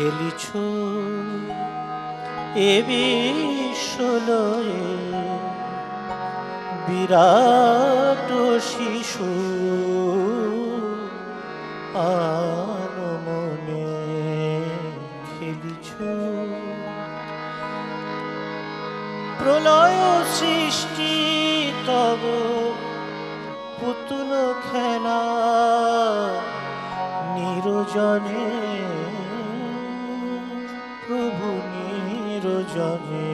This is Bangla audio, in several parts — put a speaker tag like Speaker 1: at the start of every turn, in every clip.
Speaker 1: খেলিছ। এ বিশ্বলয়ে বিরাট শিশু আনমনে খেলিছ। প্রলয় সৃষ্টি তব পুতুল খেলা নিরজনে প্রভু নিরজনে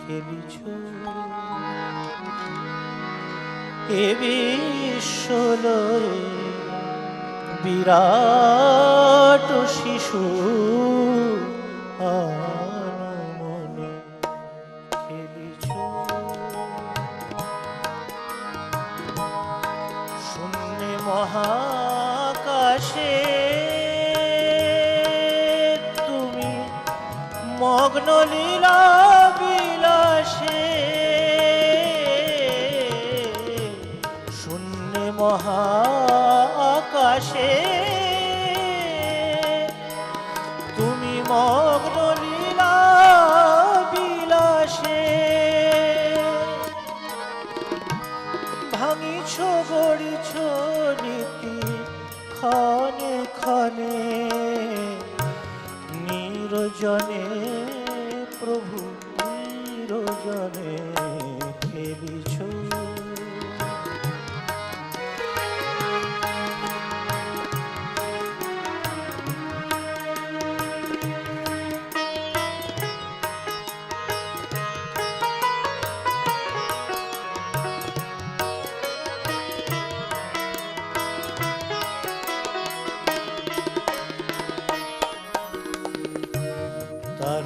Speaker 1: খেলিছ। এ বিরাট শিশু আনমনে খেলিছ। মহাকাশে মগ্ন লীলা বিলাসে। শূন্য মহাকাশে। তুমি মগ্ন লীলা বিলাসে। ভাঙিছ গড়িছ নীতি ক্ষণে ক্ষণে। নিরজনে প্রভু নিরজনে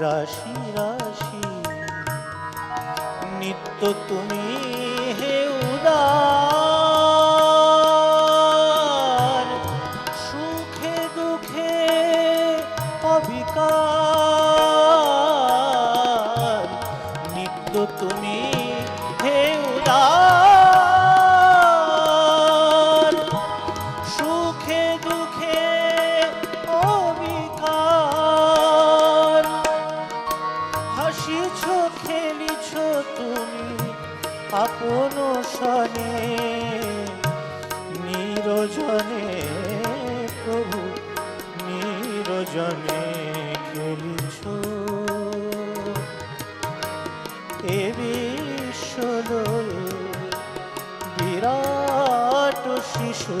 Speaker 1: রাশি রাশি নিত্য তুমি খেলিছ এ বিশ্বলয়ে বিরাট শিশু